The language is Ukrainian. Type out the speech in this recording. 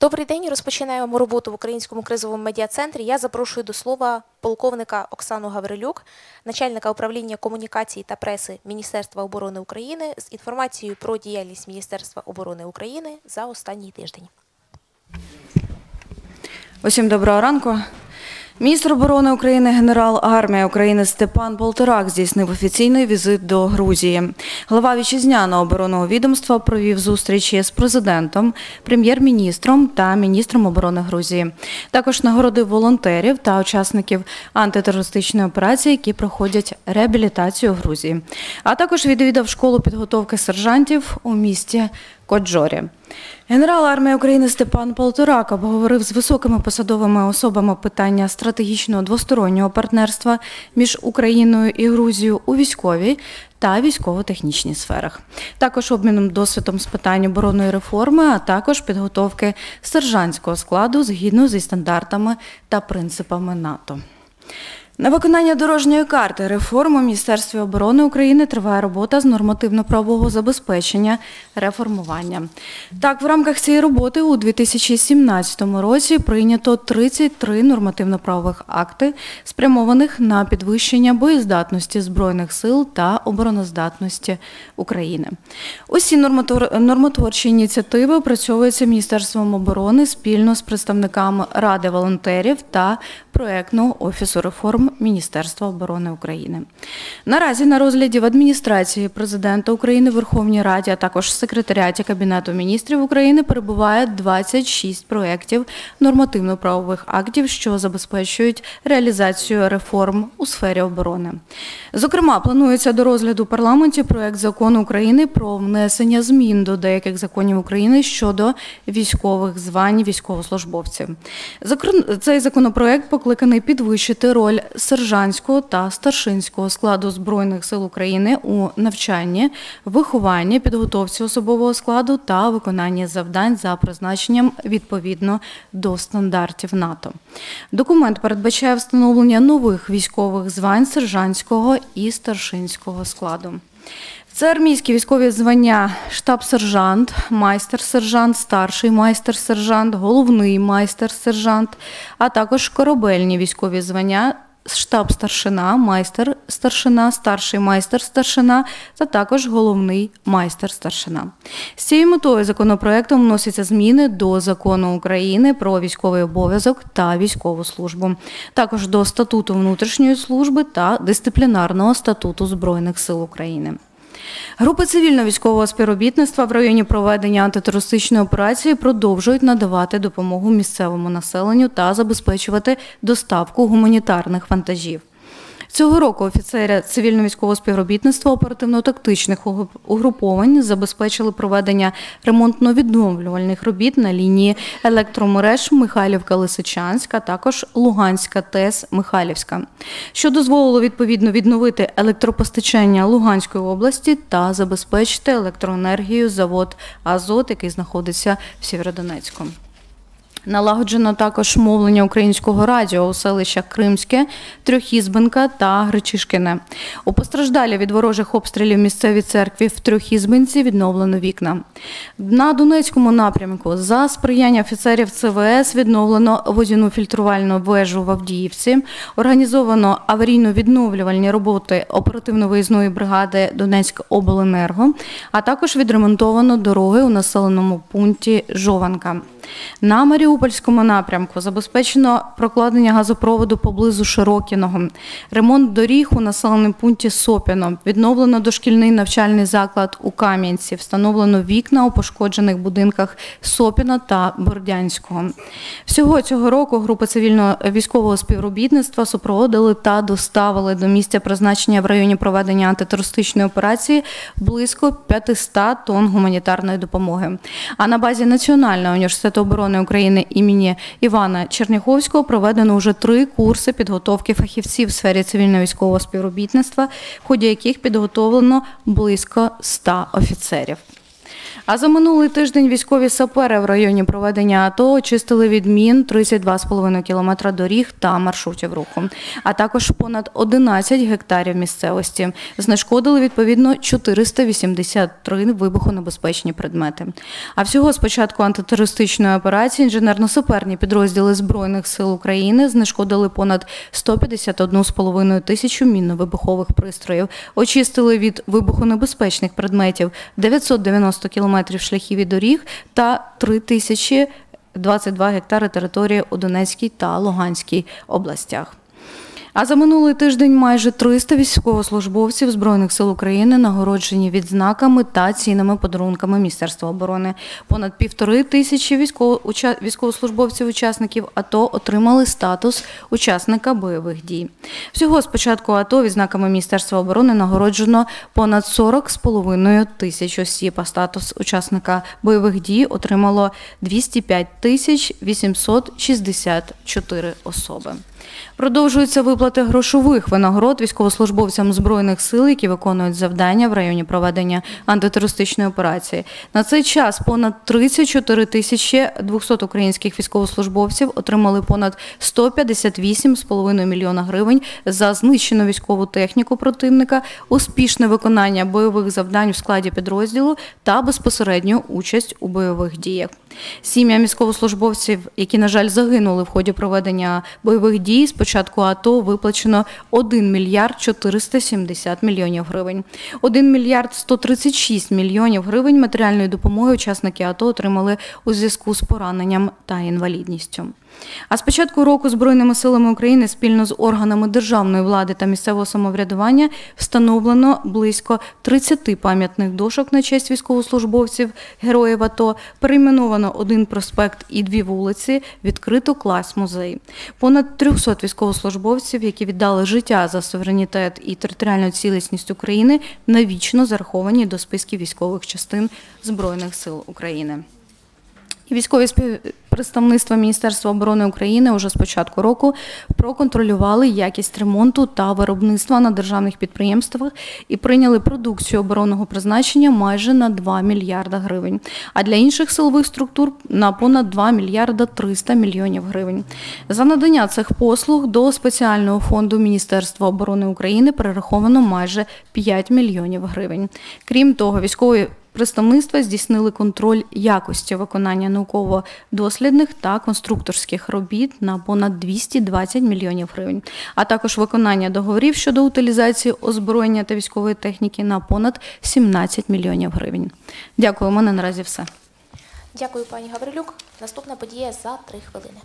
Добрий день. Розпочинаємо роботу в Українському кризовому медіа-центрі. Я запрошую до слова полковника Оксану Гаврилюк, начальника управління комунікації та преси Міністерства оборони України з інформацією про діяльність Міністерства оборони України за останній тиждень. Усім доброго ранку. Міністр оборони України, генерал армії України Степан Полторак здійснив офіційний візит до Грузії. Глава вітчизняного оборонного відомства провів зустрічі з президентом, прем'єр-міністром та міністром оборони Грузії. Також нагородив волонтерів та учасників антитерористичної операції, які проходять реабілітацію у Грузії. А також відвідав школу підготовки сержантів у місті Коджорі. Генерал армії України Степан Полторак обговорив з високими посадовими особами питання стратегічного двостороннього партнерства між Україною і Грузією у військовій та військово-технічній сферах. Також обміном досвідом з питань оборонної реформи, а також підготовки сержантського складу згідно зі стандартами та принципами НАТО. На виконання дорожньої карти реформи Міністерстві оборони України триває робота з нормативно-правового забезпечення реформування. Так, в рамках цієї роботи у 2017 році прийнято 33 нормативно-правових акти, спрямованих на підвищення боєздатності збройних сил та обороноздатності України. Усі нормотвор- нормотворчі ініціативи опрацьовуються Міністерством оборони спільно з представниками Ради волонтерів та проектного офісу реформ Міністерства оборони України. Наразі на розгляді в адміністрації президента України, Верховній Раді, а також секретаріаті Кабінету міністрів України перебуває 26 проєктів нормативно-правових актів, що забезпечують реалізацію реформ у сфері оборони. Зокрема, планується до розгляду парламенті проект закону України про внесення змін до деяких законів України щодо військових звань військовослужбовців. Цей законопроект покликаний підвищити роль сержантського та старшинського складу збройних сил України у навчанні, вихованні, підготовці особового складу та виконанні завдань за призначенням відповідно до стандартів НАТО. Документ передбачає встановлення нових військових звань сержантського і старшинського складу. Це армійські військові звання штаб-сержант, майстер-сержант, старший майстер-сержант, головний майстер-сержант, а також корабельні військові звання штаб-старшина, майстер-старшина, старший майстер-старшина та також головний майстер-старшина. З цією метою законопроектом вносяться зміни до закону України про військовий обов'язок та військову службу, також до статуту внутрішньої служби та дисциплінарного статуту Збройних сил України. Групи цивільно-військового співробітництва в районі проведення антитерористичної операції продовжують надавати допомогу місцевому населенню та забезпечувати доставку гуманітарних вантажів. Цього року офіцери цивільно-військового співробітництва оперативно-тактичних угруповань забезпечили проведення ремонтно-відновлювальних робіт на лінії електромереж Михайлівка-Лисичанська, також Луганська ТЕС Михайлівська, що дозволило відповідно відновити електропостачання Луганської області та забезпечити електроенергію завод Азот, який знаходиться в Сєвєродонецьку. Налагоджено також мовлення українського радіо у селищах Кримське, Трьохізбенка та Гречишкине. У постраждалі від ворожих обстрілів місцевій церкві в Трьохізбенці відновлено вікна. На Донецькому напрямку за сприяння офіцерів ЦВС відновлено водяну фільтрувальну вежу в Авдіївці, організовано аварійно-відновлювальні роботи оперативно-виїзної бригади Донецьк обленерго, а також відремонтовано дороги у населеному пункті Жованка. На Маріупольському напрямку забезпечено прокладення газопроводу поблизу Широкіного, ремонт доріг у населеному пункті Сопіно, відновлено дошкільний навчальний заклад у Кам'янці, встановлено вікна у пошкоджених будинках Сопіна та Бордянського. Всього цього року групи цивільного військового співробітництва супроводили та доставили до місця призначення в районі проведення антитерористичної операції близько 500 тонн гуманітарної допомоги. А на базі Національного університету оборони України імені Івана Черняховського проведено вже три курси підготовки фахівців в сфері цивільно-військового співробітництва, в ході яких підготовлено близько 100 офіцерів. А за минулий тиждень військові сапери в районі проведення АТО очистили від мін 32,5 кілометра доріг та маршрутів руху, а також понад 11 гектарів місцевості. Знешкодили відповідно 483 вибухонебезпечні предмети. А всього з початку антитерористичної операції інженерно-саперні підрозділи Збройних сил України знешкодили понад 151,5 тисячу мінно-вибухових пристроїв, очистили від вибухонебезпечних предметів 990 кілометрів шляхів і доріг та 3 тисячі 22 гектари території у Донецькій та Луганській областях. А за минулий тиждень майже 300 військовослужбовців Збройних сил України нагороджені відзнаками та цінними подарунками Міністерства оборони. Понад півтори тисячі військово- уча- військовослужбовців-учасників АТО отримали статус учасника бойових дій. Всього з початку АТО відзнаками Міністерства оборони нагороджено понад 40,5 тисяч осіб, а статус учасника бойових дій отримало 205 тисяч 864 особи. Продовжуються виплати грошових винагород військовослужбовцям збройних сил, які виконують завдання в районі проведення антитерористичної операції. На цей час понад 34 тисячі 200 українських військовослужбовців отримали понад 158,5 мільйона гривень за знищену військову техніку противника, успішне виконання бойових завдань в складі підрозділу та безпосередню участь у бойових діях. Сім'ям військовослужбовців, які, на жаль, загинули в ході проведення бойових дій, з початку АТО виплачено 1 мільярд 470 мільйонів гривень. 1 мільярд 136 мільйонів гривень матеріальної допомоги учасники АТО отримали у зв'язку з пораненням та інвалідністю. А з початку року Збройними силами України спільно з органами державної влади та місцевого самоврядування встановлено близько 30 пам'ятних дошок на честь військовослужбовців героїв АТО. Перейменовано один проспект і дві вулиці. Відкрито клас музей. Понад 300 військовослужбовців, які віддали життя за суверенітет і територіальну цілісність України, навічно зараховані до списків військових частин Збройних сил України. Військові співпредставництва Міністерства оборони України уже з початку року проконтролювали якість ремонту та виробництва на державних підприємствах і прийняли продукцію оборонного призначення майже на 2 мільярда гривень. А для інших силових структур на понад 2 мільярда 300 мільйонів гривень. За надання цих послуг до спеціального фонду Міністерства оборони України перераховано майже 5 мільйонів гривень. Крім того, військові Представництва здійснили контроль якості виконання науково-дослідних та конструкторських робіт на понад 220 мільйонів гривень, а також виконання договорів щодо утилізації озброєння та військової техніки на понад 17 мільйонів гривень. Дякую, у мене наразі все. Дякую, пані Гаврилюк. Наступна подія за три хвилини.